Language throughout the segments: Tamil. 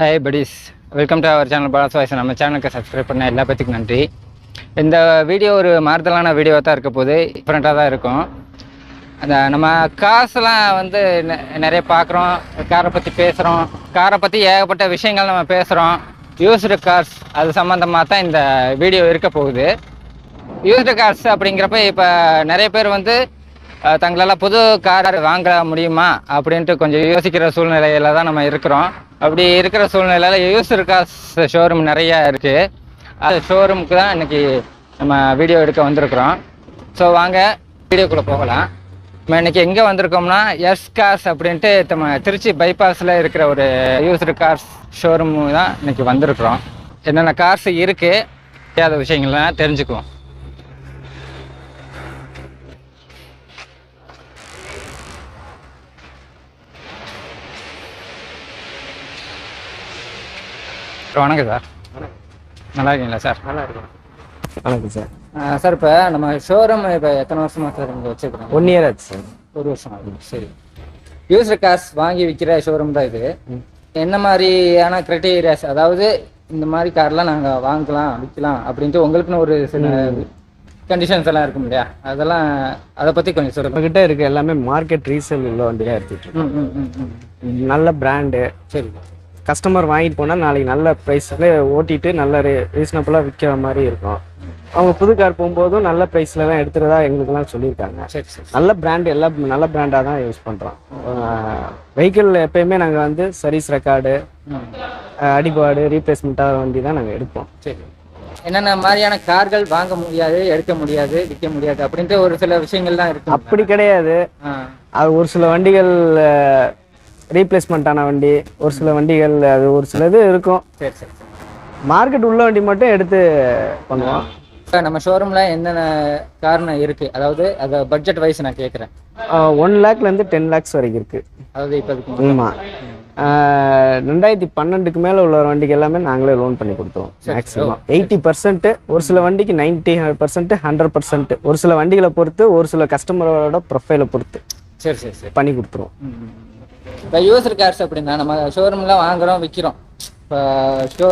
Hi buddies welcome to our channel Bala's voice நம்ம சேனலுக்கு சப்ஸ்கிரைப் பண்ண எல்லா பேத்துக்கும் நன்றி. இந்த வீடியோ ஒரு மாறுதலான வீடியோ தான் இருக்க போது டிஃப்ரெண்ட்டாக தான் இருக்கும். அந்த நம்ம காசுலாம் வந்து நிறைய பார்க்குறோம் காரை பற்றி பேசுகிறோம் காரை பற்றி ஏகப்பட்ட விஷயங்கள் நம்ம பேசுகிறோம் யூஸ்டு கார்ஸ் அது சம்மந்தமாக தான் இந்த வீடியோ இருக்க போகுது. யூஸ்டு கார்ஸ் அப்படிங்கிறப்ப இப்போ நிறைய பேர் வந்து தங்களால் புது கார் வாங்க முடியுமா அப்படின்ட்டு கொஞ்சம் யோசிக்கிற சூழ்நிலையில தான் நம்ம இருக்கிறோம். அப்படி இருக்கிற சூழ்நிலையில் யூஸர் கார்ஸ் ஷோரூம் நிறையா இருக்குது அது ஷோரூமுக்கு தான் இன்றைக்கி நம்ம வீடியோ எடுக்க வந்திருக்கிறோம். ஸோ வாங்க வீடியோக்குள்ளே போகலாம். நம்ம இன்றைக்கி எங்கே வந்திருக்கோம்னா எஸ் கார்ஸ் அப்படின்ட்டு நம்ம திருச்சி பைபாஸில் இருக்கிற ஒரு யூஸ்டு கார்ஸ் ஷோரூம் தான் இன்றைக்கி வந்திருக்கிறோம். என்னென்ன கார்ஸ் இருக்குது தெரியாத விஷயங்கள்லாம் தெரிஞ்சுக்குவோம். வணக்கம் சார். நல்லா இருக்கீங்களா சார்? நல்லா இருக்கும் வணக்கம் சார். சார் இப்போ நம்ம ஷோரூம் இப்போ எத்தனை வருஷமா சார் இங்கே வச்சுருக்கோம் ஒன் இயர் ஆச்சு சார். ஒரு வருஷம்? ஆகுது சரி. யூஸ்டு கார்ஸ் வாங்கி விற்கிற ஷோரூம் தான் இது. என்ன மாதிரியான க்ரைட்டீரியாஸ் அதாவது இந்த மாதிரி கார்லாம் நாங்கள் வாங்கலாம் விற்கலாம் அப்படின்ட்டு உங்களுக்குன்னு ஒரு சில கண்டிஷன்ஸ் எல்லாம் இருக்கும் இல்லையா? அதெல்லாம் அதை பற்றி கொஞ்சம் சொல்லுங்கள் நம்மகிட்ட இருக்க எல்லாமே மார்க்கெட் ரீசேல் உள்ள வண்டி தான் எடுத்துட்டு நல்ல பிராண்டு சரி. கஸ்டமர் வாங்கிட்டு போனால் நாளைக்கு நல்ல ப்ரைஸில் ஓட்டிட்டு நல்ல ரே ரீசனபுளாக விற்கிற மாதிரி இருக்கும். அவங்க புது கார் போகும்போதும் நல்ல ப்ரைஸில் தான் எடுத்துறதா எங்களுக்கெல்லாம் சொல்லியிருக்காங்க. நல்ல பிராண்ட் எல்லா நல்ல பிராண்டாக தான் யூஸ் பண்ணுறோம் வெஹிக்கிள் எப்பயுமே நாங்கள் வந்து சர்வீஸ் ரெக்கார்டு அடிபாடு ரீப்ளேஸ்மெண்ட்டாக வண்டி தான் நாங்கள் எடுப்போம். சரி. என்னென்ன மாதிரியான கார்கள் வாங்க முடியாது எடுக்க முடியாது விற்க முடியாது அப்படின்ட்டு ஒரு சில விஷயங்கள்லாம் இருக்கு அப்படி கிடையாது. அது ஒரு சில வண்டிகள் ரீப்ளேஸ்மெண்ட் ஆன வண்டி ஒரு சில வண்டிகள் அது ஒரு சில இது இருக்கும். சரி சரி. மார்க்கெட் உள்ள வண்டி மட்டும் எடுத்து பண்ணுவோம். நம்ம ஷோரூமில் என்னென்ன காரணம் இருக்குது அதாவது அதை பட்ஜெட் வைஸ் நான் கேட்குறேன் ஒன் லேக்லேருந்து டென் லேக்ஸ் வரைக்கும் இருக்கு. அதாவது இப்போ ஆமாம் ரெண்டாயிரத்தி பன்னெண்டுக்கு மேலே உள்ள வண்டிக்கு எல்லாமே நாங்களே லோன் பண்ணி கொடுத்தோம் மேக்ஸிமம் எயிட்டி பர்சன்ட் ஒரு சில வண்டிக்கு நைன்டி பர்சன்ட் ஹண்ட்ரட் பர்சன்ட் ஒரு சில வண்டிகளை பொறுத்து ஒரு சில கஸ்டமரோட ப்ரொஃபைலை பொறுத்து சரி சரி சரி. பண்ணி கொடுத்துருவோம். இப்போ யூசர் கார்ஸ் அப்படின்னா நம்ம ஷோரூமில் வாங்குறோம் விற்கிறோம் இப்போ ஷோ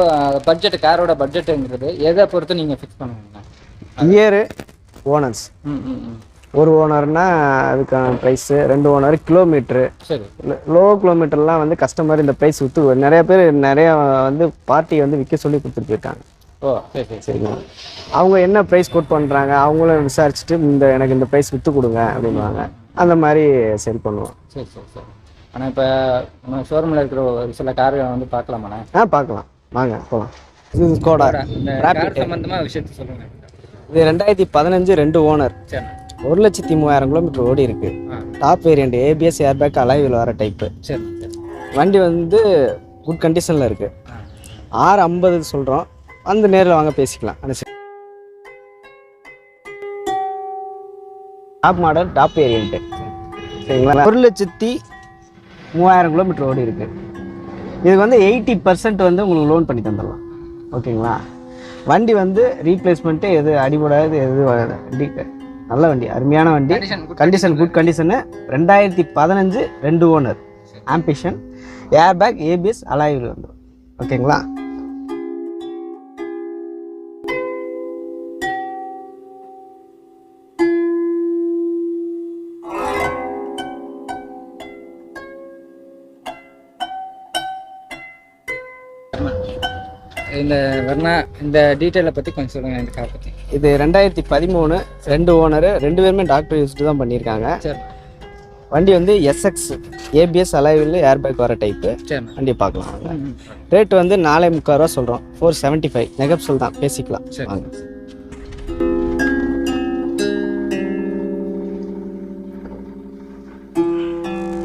பட்ஜெட் காரோட பட்ஜெட்டுங்கிறது எதை பொறுத்து நீங்கள் ஃபிக்ஸ் பண்ணுவீங்க? இயரு ஓனர்ஸ் ம் ஒரு ஓனர்னா அதுக்கான ப்ரைஸு ரெண்டு ஓனர் கிலோமீட்ரு சரி. லோ கிலோமீட்டர்லாம் வந்து கஸ்டமர் இந்த ப்ரைஸ் விற்று நிறைய பேர் நிறைய வந்து பார்ட்டி வந்து விற்க சொல்லி கொடுத்துட்டு போயிருக்காங்க ஓ சரி சரி சரி. சரிங்களா? அவங்க என்ன ப்ரைஸ் கோட் பண்ணுறாங்க அவங்களும் விசாரிச்சுட்டு இந்த எனக்கு இந்த ப்ரைஸ் விற்று கொடுங்க அப்படின்வாங்க அந்த மாதிரி சரி பண்ணுவோம். சரி சரி சரி. ஆனால் இப்போ நம்ம ஷோரூமில் இருக்கிற ஒரு சில காரை வந்து பார்க்கலாமாண்ணே? ஆ பார்க்கலாம். வாங்க போகலாம் இது ஸ்கோடா சம்மந்தமாக விஷயத்த சொல்லுங்கள் இது ரெண்டாயிரத்தி பதினஞ்சு ரெண்டு ஓனர். ஒரு லட்சத்தி மூவாயிரம் கிலோமீட்டர் ஓடி இருக்கு. டாப் வேரியண்ட் ஏபிஎஸ் ஏர்பேக் அலைவில் வர டைப்பு சரி. வண்டி வந்து குட் கண்டிஷனில் இருக்குது ஆறு ஐம்பது சொல்கிறோம் வந்து நேரில் வாங்க பேசிக்கலாம். டாப் மாடல் டாப் வேரியண்ட்டு சரிங்களா? ஒரு லட்சத்தி மூவாயிரம் கிலோமீட்டர் ஓடி இருக்கு. இதுக்கு வந்து எயிட்டி பர்சன்ட் வந்து உங்களுக்கு லோன் பண்ணி தந்துடலாம். ஓகேங்களா? வண்டி வந்து ரீப்ளேஸ்மெண்ட்டு எது அடிபடாது எது வண்டி நல்ல வண்டி அருமையான வண்டி. கண்டிஷன் குட் கண்டிஷனு ரெண்டாயிரத்தி பதினஞ்சு ரெண்டு ஓனர் ஆம்பிஷன் ஏர்பேக் ஏபிஎஸ் அலாயில் வந்துடும் ஓகேங்களா? இந்த வர்ணா இந்த டீட்டெயிலை பற்றி கொஞ்சம் சொல்லுங்கள் இந்த கார் பற்றி இது ரெண்டாயிரத்தி பதிமூணு ரெண்டு ஓனரு ரெண்டு பேருமே டாக்டர் யூஸ்டு தான் பண்ணியிருக்காங்க. சரி. வண்டி வந்து எஸ்எக்ஸ் ஏபிஎஸ் அலைவில் ஏர்பேக் வர டைப்பு வண்டி பார்க்கலாம். ரேட் வந்து நாலே முக்கால் ரூபா சொல்கிறோம் ஃபோர் செவன்ட்டி ஃபைவ் நெகப்சல் தான் பேசிக்கலாம் சரி. வாங்க.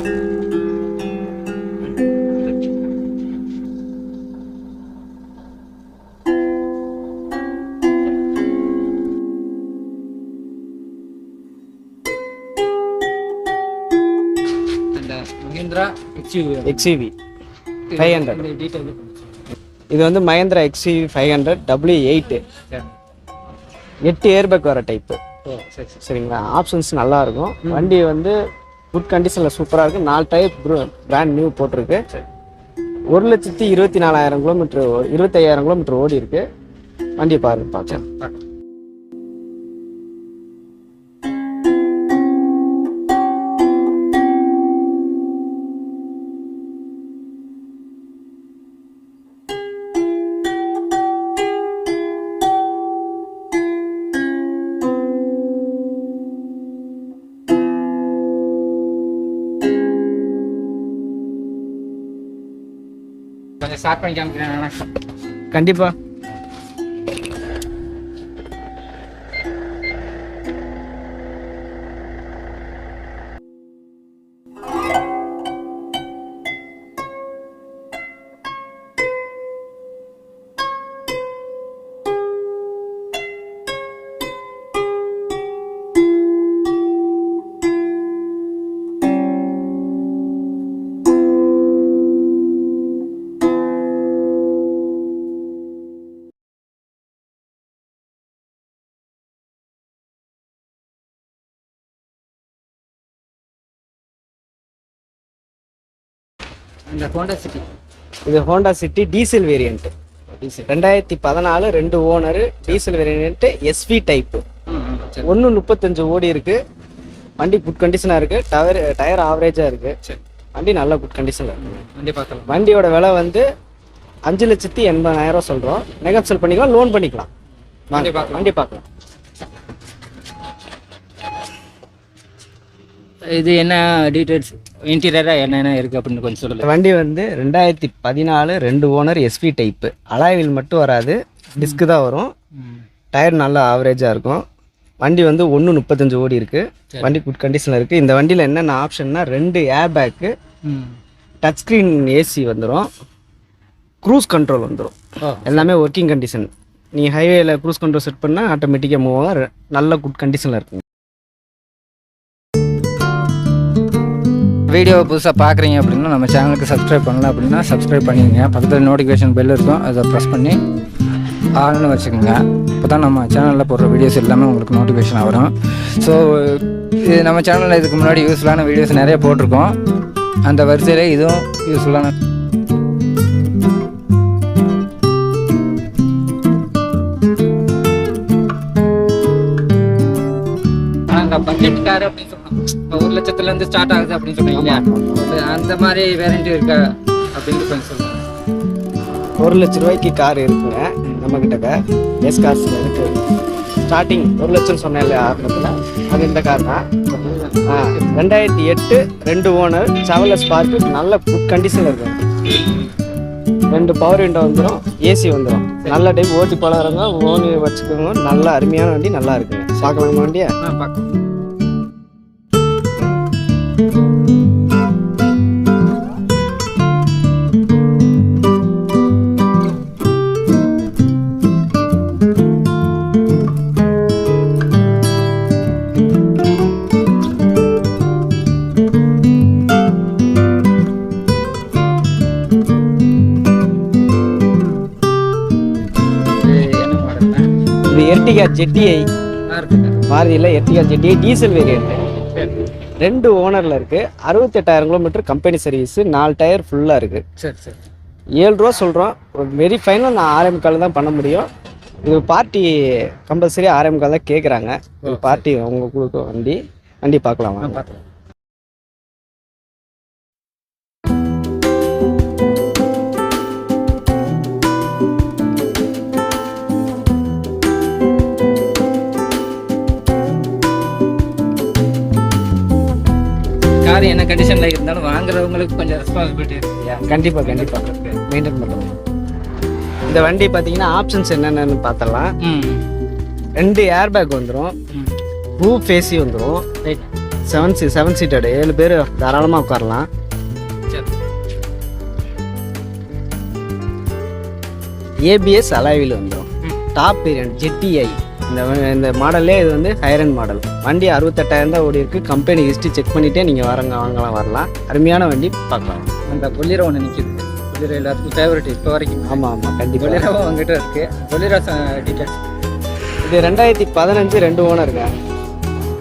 இந்த எக்ஸிவி ஃபைவ் ஹண்ட்ரட் இது வந்து Mahindra XUV five hundred W eight எட்டு ஏர்பேக் வர டைப்பு சரிங்களா? ஆப்ஷன்ஸ் நல்லா இருக்கும் வண்டி வந்து குட் கண்டிஷனில் சூப்பராக இருக்குது நாலு டைப் பிராண்ட் நியூ போட்டிருக்கு. ஒரு லட்சத்தி இருபத்தி நாலாயிரம் கிலோமீட்டர் இருபத்தையாயிரம் கிலோமீட்டர் ஓடி இருக்கு வண்டியை பாருங்க பார்க்கலாம் ஸ்டார்ட் பண்ணி காமிக்கிறேன் கண்டிப்பா. இந்த ஹோண்டா சிட்டி இது ஹோண்டா சிட்டி டீசல் வேரியன்ட் ரெண்டாயிரத்தி பதினாலு ரெண்டு owner diesel variant SV type ஒன்று முப்பத்தஞ்சு ஓடி இருக்கு. வண்டி குட் கண்டிஷனாக இருக்கு. டயர் டயர் ஆவரேஜாக இருக்கு. வண்டி நல்ல குட் கண்டிஷனில் இருக்கு. வண்டி பார்க்கலாம். வண்டியோட விலை வந்து அஞ்சு லட்சத்தி எண்பதாயிரம் சொல்கிறோம் நெகோசியல் பண்ணிக்கலாம் லோன் பண்ணிக்கலாம். வண்டி பார்க்கலாம். வண்டி பார்க்கலாம். இது என்ன டீட்டெயில்ஸ் இன்டீரியராக என்னென்ன இருக்குது அப்படின்னு கொஞ்சம் சொல்லல வண்டி வந்து ரெண்டாயிரத்தி பதினாலு ரெண்டு ஓனர் எஸ்வி டைப்பு அலாய்வில் மட்டும் வராது. டிஸ்க்கு தான் வரும். டயர் நல்லா ஆவரேஜாக இருக்கும். வண்டி வந்து ஒன்று முப்பத்தஞ்சு ஓடி இருக்குது வண்டி குட் கண்டிஷனில் இருக்குது இந்த வண்டியில் என்னென்ன ஆப்ஷன்னா ரெண்டு air bag touch screen AC வந்துடும் க்ரூஸ் கண்ட்ரோல் வந்துடும் எல்லாமே ஒர்க்கிங் கண்டிஷன் நீ ஹைவேல க்ரூஸ் கண்ட்ரோல் செட் பண்ணால் ஆட்டோமேட்டிக்காக மூவ் ஆகும். ர- நல்ல குட் கண்டிஷனில் இருக்குங்க வீடியோ புதுசாக பார்க்குறீங்க அப்படின்னா நம்ம சேனலுக்கு சப்ஸ்கிரைப் பண்ணல அப்படின்னா சப்ஸ்கிரைப் பண்ணிக்கங்க. பக்கத்தில் நோட்டிஃபிகேஷன் பெல் இருக்கும். அதை ப்ரெஸ் பண்ணி ஆள்னு வச்சுக்கோங்க. அப்போ தான் நம்ம சேனலில் போடுற வீடியோஸ் எல்லாமே உங்களுக்கு நோட்டிஃபிகேஷன் வரும். ஸோ இது நம்ம சேனலில் இதுக்கு முன்னாடி யூஸ்ஃபுல்லான வீடியோஸ் நிறைய போட்டிருக்கோம். அந்த வரிசையில் இதுவும் யூஸ்ஃபுல்லான பட்ஜெட் கார் அப்படின்னு ஒரு லட்சத்துலேருந்து ஸ்டார்ட் ஆகுது அப்படின்னு சொன்னீங்க. அந்த மாதிரி வேரண்டி இருக்கா அப்படின்னு கொஞ்சம் சொல்லுங்கள் ஒரு லட்ச ரூபாய்க்கு கார் இருக்குங்க. நம்ம கிட்டக்க எஸ் கார்ஸ் இருக்கு. ஸ்டார்டிங் ஒரு லட்சம் சொன்னேன் இல்லையா ஆரம்பத்தில்? அது இந்த கார் தான். ரெண்டாயிரத்தி எட்டு ரெண்டு ஓனர் செவல ஸ்பார்க்கு நல்ல குட் கண்டிஷனில் இருக்கும் ரெண்டு பவர் விண்டோ வந்துடும் ஏசி வந்துடும் நல்ல டைப் ஓட்டி பழகிறவங்க ஓனி வச்சுக்கோங்க. நல்ல அருமையான வண்டி நல்லா இருக்குங்க. பார்க்கலாமா வண்டியை. பார்க்கலாம். எர்டிகா இருக்குங்க மாருதியில் எர்டிகா ஜெட்டிஐ டீசல் வேரியன்ட். சரி. ரெண்டு ஓனரில் இருக்குது அறுபத்தெட்டாயிரம் கிலோமீட்டர் கம்பெனி சர்வீஸு நாலு டயர் ஃபுல்லாக இருக்குது சரி சரி. ஏழு ரூபா சொல்கிறோம் வெரி ஃபைனல் நான் ஆர்எம் கால் தான் பண்ண முடியும். இது பார்ட்டி கம்பல்சரி ஆர்எம் கால் தான் கேட்குறாங்க பார்ட்டி அவங்க கொடுக்க வண்டி. வண்டி பார்க்கலாம். பார்க்கலாம். கார் என்ன கண்டிஷனில் இருந்தாலும் வாங்குறவங்களுக்கு கொஞ்சம் ரெஸ்பான்சிபிலிட்டி இருக்கு. இல்லையா கண்டிப்பாக கண்டிப்பாக மெயின்டைன் பண்ணுறோம் இந்த வண்டி பார்த்தீங்கன்னா ஆப்ஷன்ஸ் என்னென்னு பார்த்தலாம் ரெண்டு ஏர் பேக் வந்துடும் ரூப் ஏசி வந்துடும் செவன் சீ செவன் சீட்டடு ஏழு பேர் தாராளமாக உட்காரலாம். ஏபிஎஸ் அலாவில் வந்துடும். டாப் வேரியன்ட் ஜெட்டிஐ இந்த இந்த மாடல்லே இது வந்து ஹைரன் மாடல் வண்டி அறுபத்தெட்டாயிரம் தான் ஓடி இருக்கு கம்பெனி ஹிஸ்ட்ரி செக் பண்ணிட்டே நீங்கள் வரங்க வாங்கலாம் வரலாம். அருமையான வண்டி. பார்க்கலாம். அந்த பொல்லிரோ ஒன்று நிற்கிது பொல்லிரோ எல்லாத்துக்கும் ஃபேவரட் இப்போ வரைக்கும். ஆமாம் ஆமாம் கண்டிப்பாக பொல்லிரோ உங்ககிட்ட இருக்கு. பொல்லிரோ டீட்டெயில்ஸ் இது ரெண்டாயிரத்தி பதினஞ்சு ரெண்டு ஓனருங்க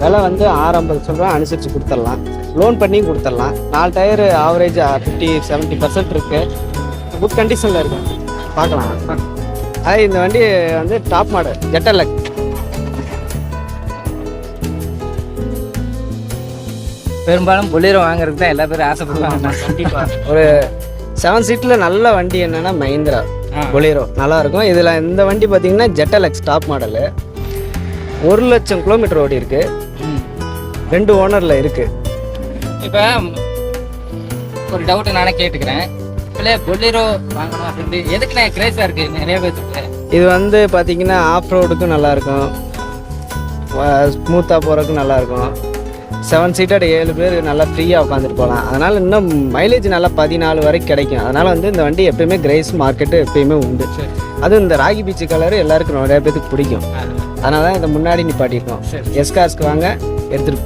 விலை வந்து ஆறு ஐம்பது சொல்கிறேன் அனுசரித்து கொடுத்துடலாம். லோன் பண்ணி கொடுத்துடலாம். நாலு tyre average fifty seventy percent இருக்குது குட் கண்டிஷனில் இருக்கு. பார்க்கலாம். அது இந்த வண்டி வந்து டாப் மாடல் ஜெட்டலக் பெரும்பாலும் பொலிரோ வாங்குறதுக்கு தான் எல்லா பேரும் ஆசைப்படுவாங்க. கண்டிப்பாக ஒரு செவன் சீட்டில் நல்ல வண்டி என்னன்னா மஹிந்திரா. பொலேரோ நல்லா இருக்கும். இதில் இந்த வண்டி பார்த்தீங்கன்னா ஜெட்டலக்ஸ் டாப் மாடலு ஒரு லட்சம் கிலோமீட்டர் ஓடி இருக்கு. ரெண்டு ஓனரில் இருக்கு. இப்போ ஒரு டவுட் நானே கேட்டுக்கிறேன். இல்லை பொலிரோ வாங்கணும் அப்படின்ட்டு எதுக்கு நான் கிரேஸாக இருக்குது நிறைய பேருக்கு இது வந்து பார்த்தீங்கன்னா ஆஃப் ரோடுக்கும் நல்லாயிருக்கும் ஸ்மூத்தாக போகிறதுக்கும் நல்லாயிருக்கும். செவன் சீட்டட் ஏழு பேர் நல்லா ஃப்ரீயாக உட்காந்துட்டு போகலாம். அதனால் இன்னும் மைலேஜ் நல்லா பதினாலு வரைக்கும் கிடைக்கும். அதனால் வந்து இந்த வண்டி எப்பயுமே கிரேஸ் மார்க்கெட்டு எப்பயுமே உண்டு. அதுவும் இந்த ராகி பீச்சு கலர் எல்லாருக்கும் நிறைய பேருக்கு பிடிக்கும். அதனால தான் இதை முன்னாடி நிப்பாட்டியிருக்கோம். சரி. எஸ்கார்ஸ்க்கு வாங்க எடுத்துட்டு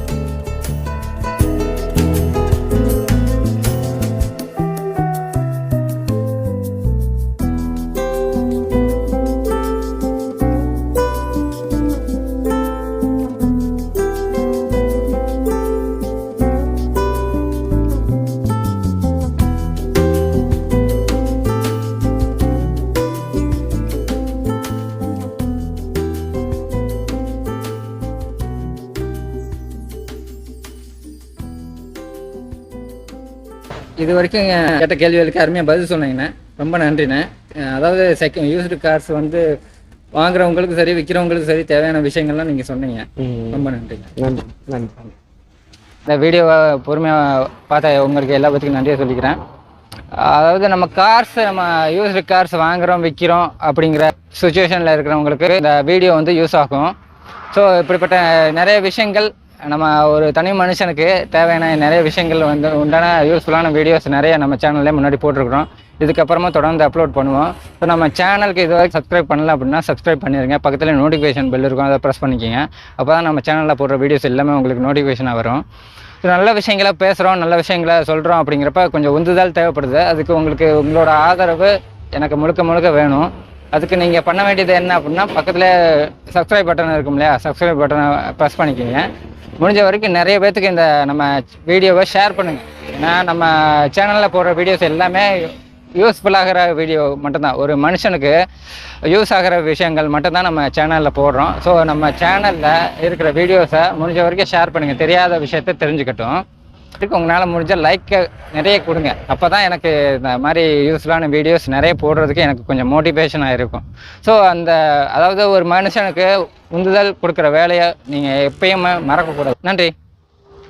இது வரைக்கும் கேட்ட கேள்விகளுக்கு அருமையாக பதில் சொன்னீங்கண்ணே. ரொம்ப நன்றிண்ணே. அதாவது செகண்ட் யூஸ்டு கார்ஸ் வந்து வாங்குறவங்களுக்கும் சரி விற்கிறவங்களுக்கும் சரி தேவையான விஷயங்கள்லாம் நீங்கள் சொன்னீங்க. ரொம்ப நன்றிங்க நன்றி நன்றி. இந்த வீடியோவை பொறுமையாக பார்த்த உங்களுக்கு எல்லா பற்றியும் நன்றியை சொல்லிக்கிறேன். அதாவது நம்ம கார்ஸ் நம்ம யூஸ்டு கார்ஸ் வாங்குறோம் விற்கிறோம் அப்படிங்கிற சுச்சுவேஷனில் இருக்கிறவங்களுக்கு இந்த வீடியோ வந்து யூஸ் ஆகும். ஸோ இப்படிப்பட்ட நிறைய விஷயங்கள் நம்ம ஒரு தனி மனுஷனுக்கு தேவையான நிறைய விஷயங்கள் வந்து உண்டான யூஸ்ஃபுல்லான வீடியோஸ் நிறைய நம்ம சேனல்லே முன்னாடி போட்டிருக்கிறோம். இதுக்கப்புறமா தொடர்ந்து அப்லோட் பண்ணுவோம். ஸோ நம்ம சேனலுக்கு இது வரைக்கும் சப்ஸ்கிரைப் பண்ணல அப்படின்னா சப்ஸ்கிரைப் பண்ணிடுங்க பக்கத்தில் நோட்டிஃபிகேஷன் பெல் இருக்கும் அதை ப்ரெஸ் பண்ணிக்கோங்க. அப்போ தான் நம்ம சேனலில் போடுற வீடியோஸ் எல்லாமே உங்களுக்கு நோட்டிஃபிகேஷனாக வரும். ஸோ நல்ல விஷயங்களை பேசுகிறோம் நல்ல விஷயங்களை சொல்கிறோம் அப்படிங்கிறப்ப கொஞ்சம் உந்துதல் தேவைப்படுது. அதுக்கு உங்களுக்கு உங்களோட ஆதரவு எனக்கு முழுக்க முழுக்க வேணும். அதுக்கு நீங்கள் பண்ண வேண்டியது என்ன அப்படின்னா பக்கத்தில் சப்ஸ்கிரைப் பட்டன் இருக்கும் இல்லையா சப்ஸ்கிரைப் பட்டனை ப்ரெஸ் பண்ணிக்கிங்க. முடிஞ்ச வரைக்கும் நிறைய பேர்த்துக்கு இந்த நம்ம வீடியோவை ஷேர் பண்ணுங்கள் ஏன்னா நம்ம சேனலில் போடுற வீடியோஸ் எல்லாமே யூஸ்ஃபுல்லாகிற வீடியோ மட்டும்தான். ஒரு மனுஷனுக்கு யூஸ் ஆகிற விஷயங்கள் மட்டும்தான் நம்ம சேனலில் போடுறோம். ஸோ நம்ம சேனலில் இருக்கிற வீடியோஸை முடிஞ்ச வரைக்கும் ஷேர் பண்ணுங்கள் தெரியாத விஷயத்த தெரிஞ்சுக்கட்டும். இதுக்கு உங்களால் முடிஞ்ச லைக்கை நிறைய கொடுங்க. அப்போ தான் எனக்கு இந்த மாதிரி யூஸ்ஃபுல்லான வீடியோஸ் நிறைய போடுறதுக்கு எனக்கு கொஞ்சம் மோட்டிவேஷனாக இருக்கும் ஸோ அந்த அதாவது ஒரு மனுஷனுக்கு உந்துதல் கொடுக்குற வேலையை நீங்கள் எப்பயுமே மறக்கக்கூடாது. நன்றி.